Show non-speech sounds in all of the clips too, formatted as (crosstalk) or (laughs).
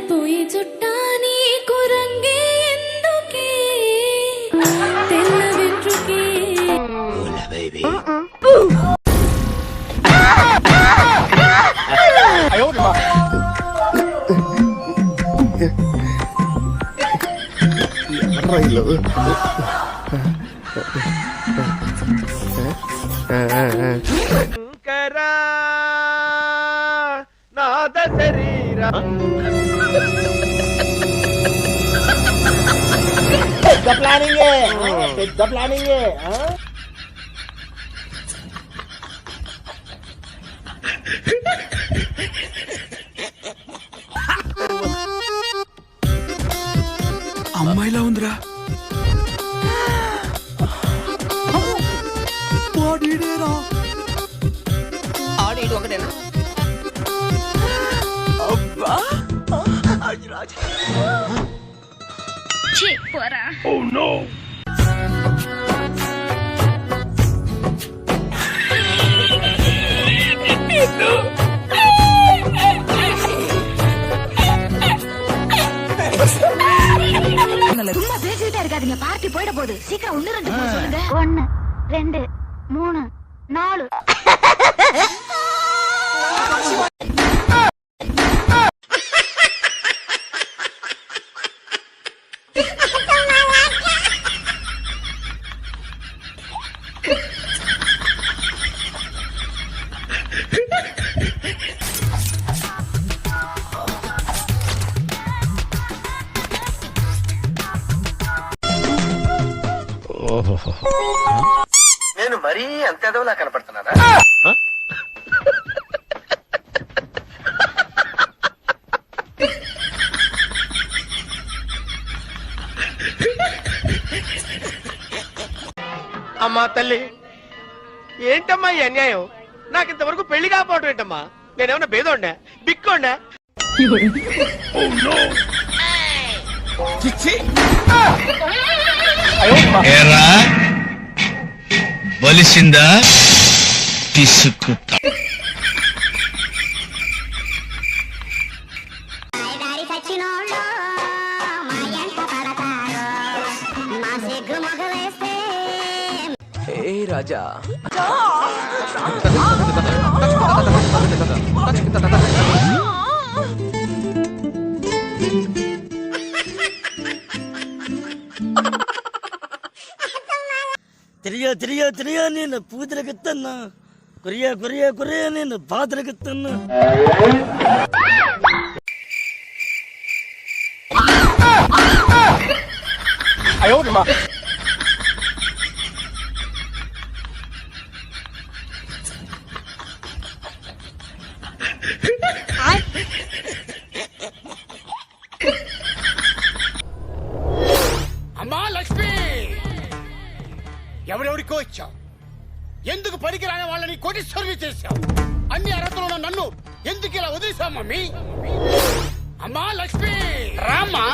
జారిపోయే చుట్టా నీకు రంగే ఎందుకే? తెల్ల వెంట్రుకే. రైలు శంకరా నాద శరీర. పెద్ద ప్లానింగ్ పెద్ద ప్లానింగ్ అమ్మాయిలా ఉందిరా. బాడీడేరా ఆడేడు ఒకటేనా? சி போறா ஓ நோ சும்மா பேசிக்கிட்டே இருக்காதீங்க. பார்ட்டி போயிட போகுது. சீக்கிரம் ஒண்ணு ரெண்டு சொல்லுங்க. ஒண்ணு ரெண்டு மூணு நாலு. (laughs) నేను మరీ అంత ఎదవలా కనపడుతున్నారా అమ్మా తల్లి ఏంటమ్మా ఈ అన్యాయం? నాకు ఇంతవరకు పెళ్ళి కాకపోవడం ఏంటమ్మా? నేనేమన్నా బేదోండా బిక్కోండా ఏరా? బలిసిందా? తీసుకుంటా. এই রাজা ತಿರಿಯೋ ತಿರಿಯೋ ತಿರಿಯೋ ನೀನು ಪೂದ್ರಗತ್ತನ್ನ ಕುರಿಯ ಕುರಿಯ ಕುರಿಯ ನೀನು ಬಾದ್ರಗತ್ತನ್ನ ಅಯ್ಯೋ ఇచ్చావు ఎందుకు పనికిరాని వాళ్ళని కోటీశ్వరుని చేశావు? అన్ని అర్హతలు ఉన్న నన్ను ఎందుకు ఇలా వదిలేశావు మమ్మీ? అమ్మా లక్ష్మి! రామ్మా!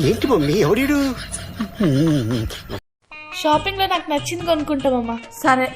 ఏంటి మమ్మీ ఎవడీడు షాపింగ్లో నాకు నచ్చింది కొనుక్కుంటామమ్మా సరే.